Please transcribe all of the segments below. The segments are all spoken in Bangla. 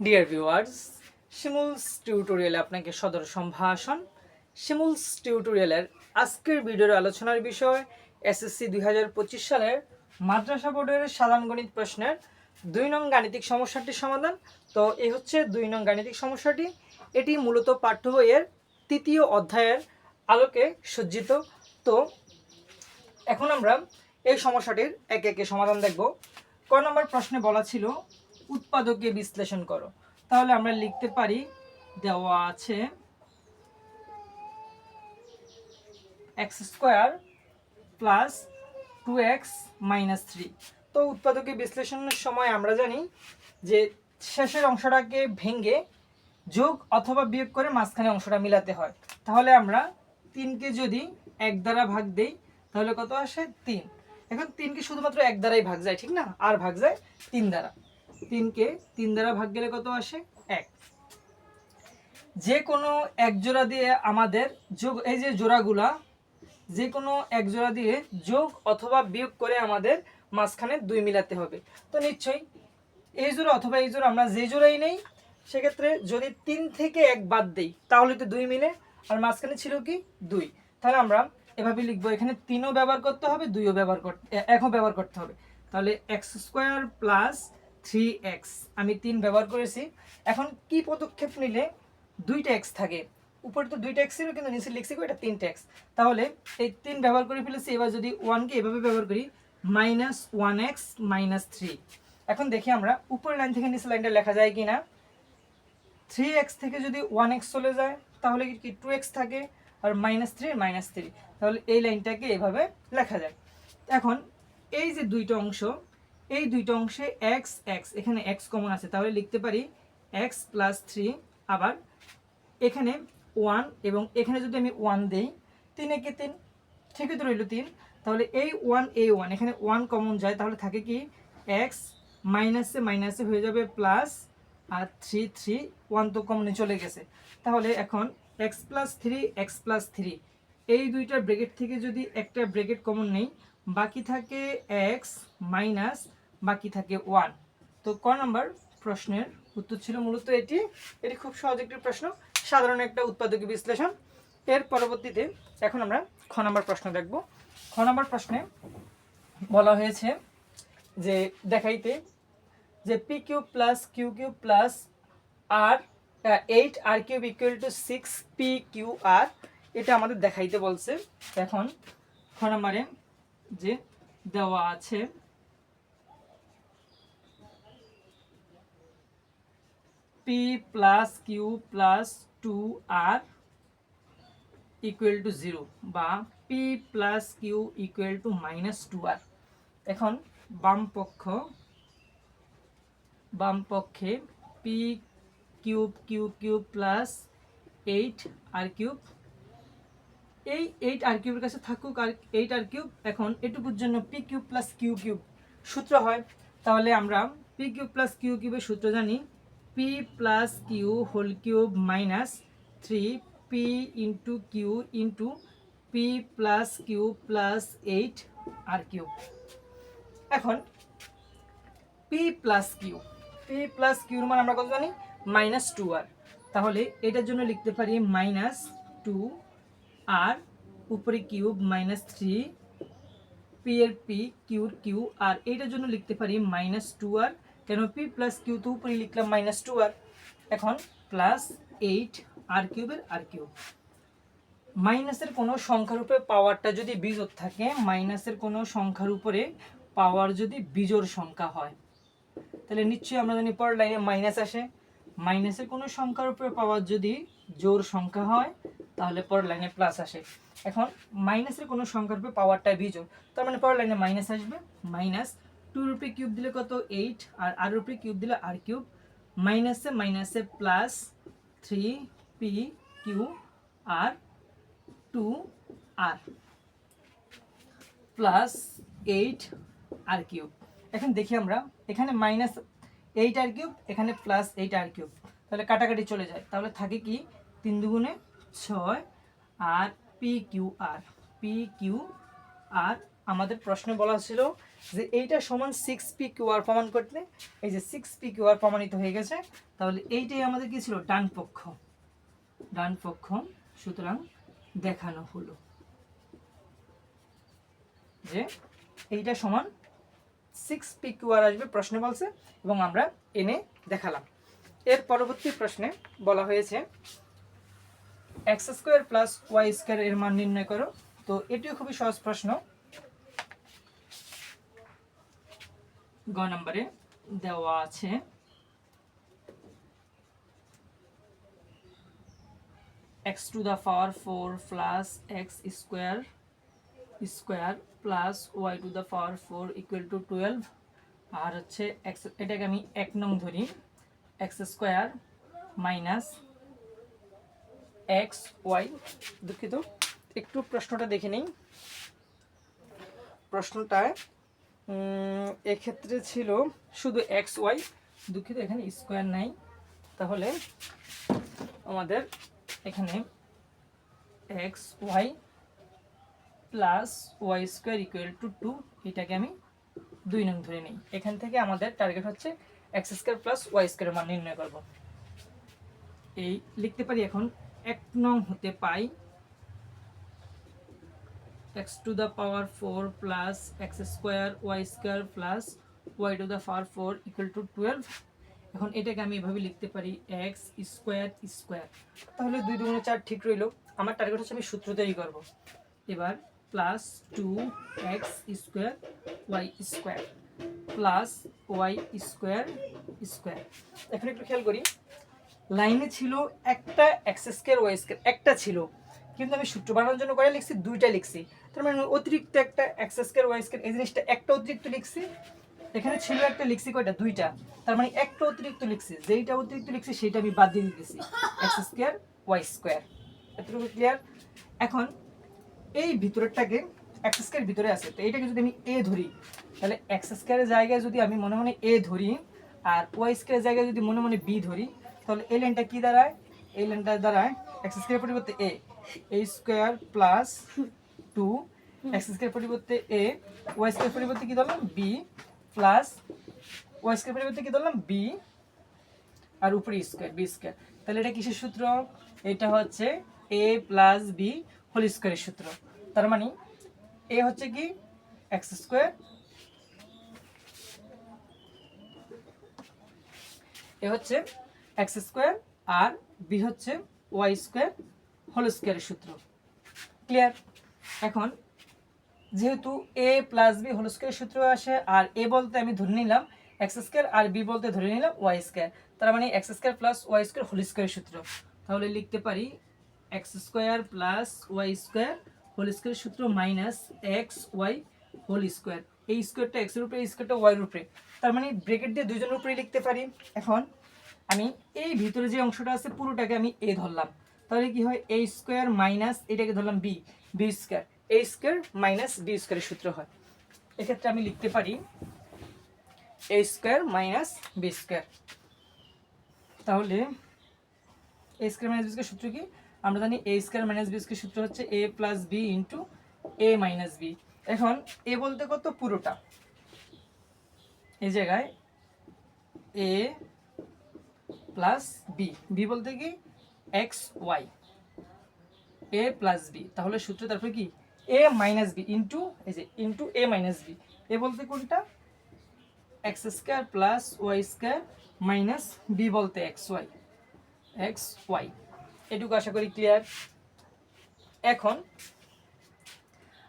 ডিয়ার ভিউয়ার্স শিমুলস টিউটোরিয়ালে আপনাকে সদর সম্ভাষণ। শিমুলস টিউটোরিয়ালের আজকের ভিডিওর আলোচনার বিষয় এসএসসি দুই হাজার পঁচিশ সালের মাদ্রাসা বোর্ডের সাধারণ গণিত প্রশ্নের দুই নং গাণিতিক সমস্যাটির সমাধান। তো এই হচ্ছে দুই নং গাণিতিক সমস্যাটি। এটি মূলত পাঠ্য বইয়ের তৃতীয় অধ্যায়ের আলোকে সজ্জিত। তো এখন আমরা এই সমস্যাটির একে একে সমাধান দেখব। ক নম্বর প্রশ্নে বলা ছিল উৎপাদকে বিশ্লেষণ করো। তাহলে আমরা লিখতে পারি, দেওয়া আছে x square plus two x minus three তো উৎপাদকে বিশ্লেষণের সময় আমরা জানি যে শেষের অংশটাকে ভেঙে যোগ অথবা বিয়োগ করে মাঝখানে অংশটা মিলাতে হয়। তাহলে আমরা তিনকে যদি এক দ্বারা ভাগ দেই, তাহলে কত আসে? তিন। এখন তিনকে শুধুমাত্র এক দ্বারাই ভাগ যায়, ঠিক না? আর ভাগ যায় তিন দ্বারা। তিনকে তিন দ্বারা ভাগ গেলে কত আসে? এক। যে কোনো এক জোড়া দিয়ে আমাদের যোগ, এই যে জোড়াগুলা যে কোনো এক জোড়া দিয়ে যোগ অথবা বিয়োগ করে আমাদের মাঝখানে দুই মিলাতে হবে। তো নিশ্চয়ই এই জোড়া অথবা এই জোড়া আমরা যে জোড়াই নেই, সেক্ষেত্রে যদি তিন থেকে এক বাদ দেই, তাহলে তো দুই মিলে, আর মাঝখানে ছিল কি? দুই। তাহলে আমরা এভাবে লিখব, এখানে তিনও ব্যবহার করতে হবে, দুইও ব্যবহার করতে একও ব্যবহার করতে হবে। তাহলে x square plus three x আমি তিন ব্যবহার করেছি। এখন কি পদক্ষেপ নিলে দুইটা এক্স থাকে? উপরে তো দুইটা এক্স ছিল, কিন্তু নিচে লিখছি এটা তিনটা এক্স তাহলে এই তিন ব্যবহার করে ফেলেছি, এবার যদি ওয়ানকে এভাবে ব্যবহার করি minus one x minus three এখন দেখি আমরা উপরের লাইন থেকে নিচে লাইনটা লেখা যায় কি না থ্রি এক্স থেকে যদি ওয়ান এক্স চলে যায়, তাহলে কি টু এক্স থাকে? আর মাইনাস থ্রি মাইনাস থ্রি তাহলে এই লাইনটাকে এভাবে লেখা যায়। এখন এই যে দুইটা অংশ এই দুইটা অংশে এক্স এক্স এখানে এক্স কমন আছে, তাহলে লিখতে পারি এক্স প্লাস থ্রি আবার এখানে ওয়ান এবং এখানে যদি আমি ওয়ান দেই, তিন একে তিন ঠিকই তো রইল তিন, তাহলে এই ওয়ান এই ওয়ান এখানে ওয়ান কমন যায়, তাহলে থাকে কি এক্স মাইনাসে মাইনাসে হয়ে যাবে প্লাস আর থ্রি থ্রি ওয়ান তো কমনে চলে গেছে। তাহলে এখন x plus three x plus three এই দুইটা ব্রেকেট থেকে যদি একটা ব্রেকেট কমন নেই, বাকি থাকে এক্স মাইনাস বাকি থাকে ওয়ান তো ক নাম্বার প্রশ্নের উত্তর ছিল মূলত এটি। এটি খুব সহজ একটি প্রশ্ন, সাধারণ একটা উৎপাদক বিশ্লেষণ। এর পরবর্তীতে এখন আমরা খ নাম্বার প্রশ্ন দেখব। খ নাম্বার প্রশ্নে বলা হয়েছে যে, দেখাইতে যে p cube plus q cube plus r eight r cube equal to six p q r এটা আমাদের দেখাইতে বলছে। এখন খ নাম্বারে যে দেওয়া আছে p plus q plus two r equal to zero বা p plus q equal to minus two r এখন বাম পক্ষ, বাম পক্ষে p cube q cube plus eight r cube এই এইট আর কিউবের কাছে থাকুক আর এইট আর কিউব এখন এটুকুর জন্য p cube plus q cube সূত্র হয়। তাহলে আমরা পি কিউব প্লাস কিউ কিউবের সূত্র জানি। P plus q whole cube minus three p into q into p plus q plus eight r cube এখন p plus q p plus কিউর মান আমরা কত জানি? মাইনাস টু আর তাহলে এটার জন্য লিখতে পারি মাইনাস টু আর উপরে কিউব মাইনাস থ্রি পি এর পি কিউর কিউ আর এইটার জন্য লিখতে পারি মাইনাস টু আর কেন পি প্লাস কিউ তো উপরে লিখলাম মাইনাস টু আর। এখন প্লাস এইট আর কিউবের আর কিউব মাইনাসের কোনো সংখ্যার উপরে পাওয়ারটা যদি বিজোর থাকে মাইনাসের কোনো সংখ্যার উপরে পাওয়ার যদি বিজোর সংখ্যা হয়। তাহলে নিশ্চয়ই আমরা জানি পর লাইনে মাইনাস আসে। মাইনাসের কোনো সংখ্যার উপরে পাওয়ার যদি জোর সংখ্যা হয়, তাহলে পর লাইনে প্লাস আসে। এখন মাইনাসের কোনো সংখ্যার উপরে পাওয়ারটা বিজোর তার মানে পর লাইনে মাইনাস আসবে। মাইনাস টু রুপি কিউব দিলে কত? এইট আর আর রুপি কিউব দিলে আর কিউব মাইনাসে মাইনাসে plus three p q r two r plus eight r cube এখন দেখি আমরা, এখানে মাইনাস এইট আর কিউব এখানে প্লাস এইট আর কিউব তাহলে কাটাকাটি চলে যায়। তাহলে থাকে কি? তিন দুগুণে ছয় আর p q r p q r আমাদের প্রশ্নে বলা ছিল যে এইটা সমান সিক্স পি কিউআর প্রমাণ করতে, এই যে সিক্স পি কিউআর প্রমাণিত হয়ে গেছে, তাহলে এইটাই আমাদের কি ছিল? ডান পক্ষ। ডান পক্ষ, সুতরাং দেখানো হলো যে এইটা সমান সিক্স পি কিউআর আসবে প্রশ্নে বলছে, এবং আমরা এনে দেখালাম। এর পরবর্তী প্রশ্নে বলা হয়েছে x square plus y square এর মান নির্ণয় করো। তো এটিও খুবই সহজ প্রশ্ন। গ নম্বরে দেওয়া আছে। X to the power four plus x square square plus y to the power four equal to twelve আর হচ্ছে এক্স এটাকে আমি এক নং ধরি। X square minus x y দুঃখিত, একটু প্রশ্নটা দেখে নিই। প্রশ্নটায় এক্ষেত্রে ছিল শুধু এক্স ওয়াই দুঃখিত, এখানে স্কোয়ার নাই। তাহলে আমাদের এখানে x y plus y square equal to two এটাকে আমি দুই নং ধরে নিই। এখান থেকে আমাদের টার্গেট হচ্ছে এক্স স্কোয়ার প্লাস ওয়াই স্কোয়ারের মান নির্ণয় করব। এই লিখতে পারি এখন, এক নং হতে পাই x to the power four plus x square y square plus y to the power four equal to twelve. এখন এটাকে আমি এভাবে লিখতে পারি এক্স স্কোয়ার স্কোয়ার। তাহলে দুই দুগুণে চার ঠিক রইল। আমার টার্গেট হচ্ছে আমি সূত্র তৈরি করব। এবার plus two x square y square plus y square square এখন একটু খেয়াল করি। লাইনে ছিল একটা এক্স স্কোয়ার ওয়াই স্কোয়ার একটা ছিল। কিন্তু আমি সূত্র বানানোর জন্য করে লিখছি? দুইটা লিখছি। তার মানে অতিরিক্ত একটা এক্স স্কোয়ার ওয়াই স্কোয়ার এই জিনিসটা একটা অতিরিক্ত লিখছি। এখানে ছিল একটা লিখছি কয়টা? দুইটা। তার মানে একটা অতিরিক্ত লিখছি। যেইটা অতিরিক্ত লিখছি সেটা আমি বাদ দিয়ে দিতেছি। এক্স স্কোয়ার ওয়াই স্কোয়ার এতটুকু ক্লিয়ার এখন এই ভিতরেরটাকে এক্স স্কোয়ার ভিতরে আছে। তো এইটাকে যদি আমি এ ধরি, তাহলে এক্স স্কোয়ারের জায়গায় যদি আমি মনে মনে এ ধরি আর ওয়াই স্কোয়ারের জায়গায় যদি মনে মনে বি ধরি, তাহলে এই লাইনটা কি দাঁড়ায়? এই লাইনটা দাঁড়ায় এক্স স্কোয়ার পরিবর্তে a a square plus two x square পরিবর্তে এ ওয়াই স্কোয়ার পরিবর্তে কি ধরলাম? বি প্লাস ওয়াই স্কোয়ার পরিবর্তে কি ধরলাম? বি আর উপরে স্কোয়ার বি স্কোয়ার তাহলে এটা কিসের সূত্র? এটা হচ্ছে এ প্লাস বি হোল স্কোয়ারের সূত্র। তার মানে এ হচ্ছে কি? এক্স স্কোয়ার এ হচ্ছে এক্স স্কোয়ার আর বি হচ্ছে ওয়াই স্কোয়ার হোল স্কোয়ারের সূত্র। ক্লিয়ার এখন, যেহেতু এ প্লাস বি হোল স্কোয়ারের সূত্র আসে, আর এ বলতে আমি ধরে নিলাম এক্স স্কোয়ার আর বি বলতে ধরে নিলাম ওয়াই স্কোয়ার তার মানে x square plus y square whole স্কোয়ারের সূত্র। তাহলে লিখতে পারি x square plus y square whole স্কোয়ারের সূত্র minus x y whole square এই স্কোয়ারটা এক্সের উপরে, এই স্কোয়ারটা ওয়াইয়ের উপরে। তার মানে ব্রেকেট দিয়ে দুজনের উপরে লিখতে পারি। এখন, আমি এই ভিতরে যে অংশটা আছে, পুরোটাকে আমি এ ধরলাম। তাহলে কি হয়? এ স্কোয়ার মাইনাস এটাকে ধরলাম b b square a square minus b স্কোয়ারের সূত্র হয়। এক্ষেত্রে আমি লিখতে পারি a square minus b square তাহলে a square minus b square সূত্র কি? আমরা জানি a square minus b square সূত্র হচ্ছে a plus b into a minus b এখন এ বলতে কত? পুরোটা। এই জায়গায় এ প্লাস বি বি বলতে কি? X y a plus b তাহলে সূত্র তারপরে কি? এ মাইনাস বি ইন্টু এই যে into a minus b a বলতে কোনটা? X square plus y square minus b বলতে এক্স ওয়াই এক্স ওয়াই এটুকু আশা করি ক্লিয়ার এখন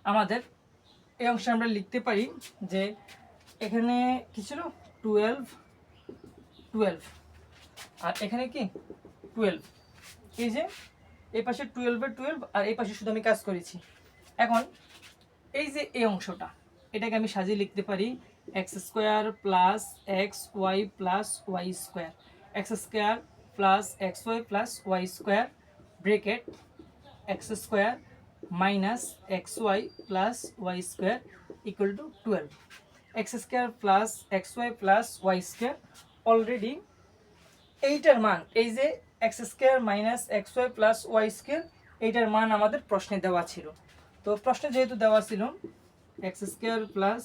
আমাদের এই অংশে আমরা লিখতে পারি যে এখানে কি ছিল? টুয়েলভ টুয়েলভ আর এখানে কি? টুয়েলভ এই যে, এই পাশে টুয়েলভের টুয়েলভ আর এই পাশে শুধু আমি কাজ করেছি। এখন, এই যে এই অংশটা, এটাকে আমি সাজিয়ে লিখতে পারি x square plus x y plus y square x square plus x y plus y square bracket x square minus x y plus y square equal to twelve x square plus x y plus y square already এইটার মান, এই যে x square minus x y plus y square, এইটার মান আমাদের প্রশ্নে দেওয়া ছিল। তো প্রশ্নে যেহেতু দেওয়া ছিল x square plus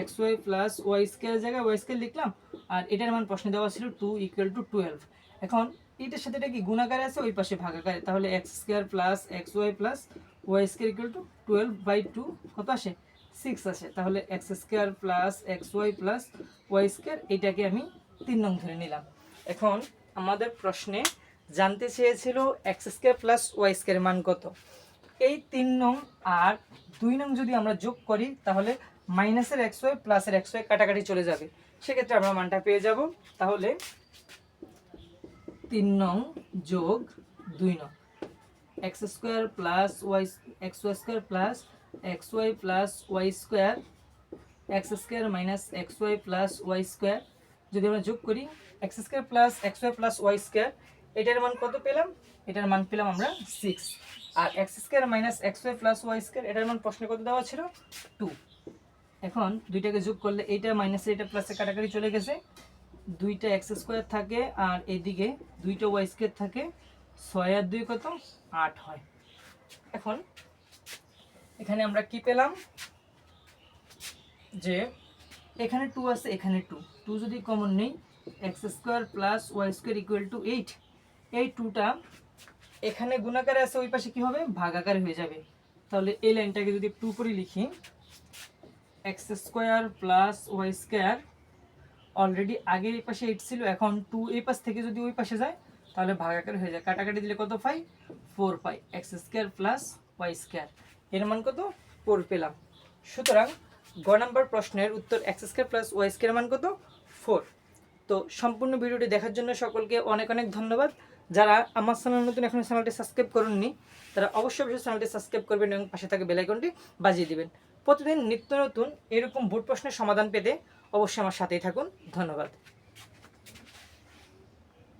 x y plus y square জায়গায় ওয়াই স্কোয়ার লিখলাম, আর এটার মান প্রশ্নে দেওয়া ছিল টু ইকুয়াল টু টুয়েলভ এখন এটার সাথে এটা কি গুণাকারে আছে? ওই পাশে ভাগাকারে। তাহলে x square plus x y plus y square equal to twelve by two কত আসে? সিক্স আসে। তাহলে x square plus x y plus y square এটাকে আমি তিন নং ধরে নিলাম। এখন আমাদের প্রশ্নে জানতে চেয়েছিল x square plus y square মান কত। এই তিন নং আর দুই নং যদি আমরা যোগ করি, তাহলে মাইনাসের এক্স ওয়াই প্লাসের এক্স ওয়াই কাটাকাটি চলে যাবে। সেক্ষেত্রে আমরা মানটা পেয়ে যাব। তাহলে তিন নং যোগ দুই নং। X square plus y, x y square plus x y plus y square, x square minus x y plus y square. যদি আমরা যোগ করি, x square plus x y plus y square এটার মান কত পেলাম? এটার মান পেলাম আমরা সিক্স আর x square minus x y plus y square এটার মান প্রশ্নে কত দেওয়া ছিল? টু এখন দুইটাকে যোগ করলে এইটা মাইনাসে এটা প্লাসে কাটাকাটি চলে গেছে। দুইটা এক্স স্কোয়ার থাকে আর এদিকে দুইটা ওয়াই স্কোয়ার থাকে। ছয় আর দুই কত? আট হয়। এখন এখানে আমরা কি পেলাম? যে এখানে টু আছে, এখানে টু টু যদি কমন নেই x square plus y square equal to eight এই টুটা এখানে গুণাকারে আছে, ওই পাশে কি হবে? ভাগাকার হয়ে যাবে। তাহলে এই লাইনটাকে যদি টু করে লিখি, x square plus y square, already আগে এই পাশে এইট ছিল, এখন টু এই পাশ থেকে যদি ওই পাশে যায়, তাহলে ভাগাকার হয়ে যায়। কাটাকাটি দিলে কত পাই? ফোর পাই। X square plus y square. এর মান কত? ফোর পেলাম। সুতরাং গ নাম্বার প্রশ্নের উত্তর x square plus y square মান কত? ফোর। তো সম্পূর্ণ ভিডিওটি দেখার জন্য সকলকে অনেক অনেক ধন্যবাদ। যারা আমার চ্যানেল নতুন, এখন চ্যানেলটি সাবস্ক্রাইব করুননি, তারা অবশ্যই অবশ্যই চ্যানেলটি সাবস্ক্রাইব করবেন এবং পাশে থাকা বেলাইকনটি বাজিয়ে দিবেন। প্রতিদিন নিত্য নতুন এরকম ভোট প্রশ্নের সমাধান পেতে অবশ্যই আমার সাথেই থাকুন। ধন্যবাদ।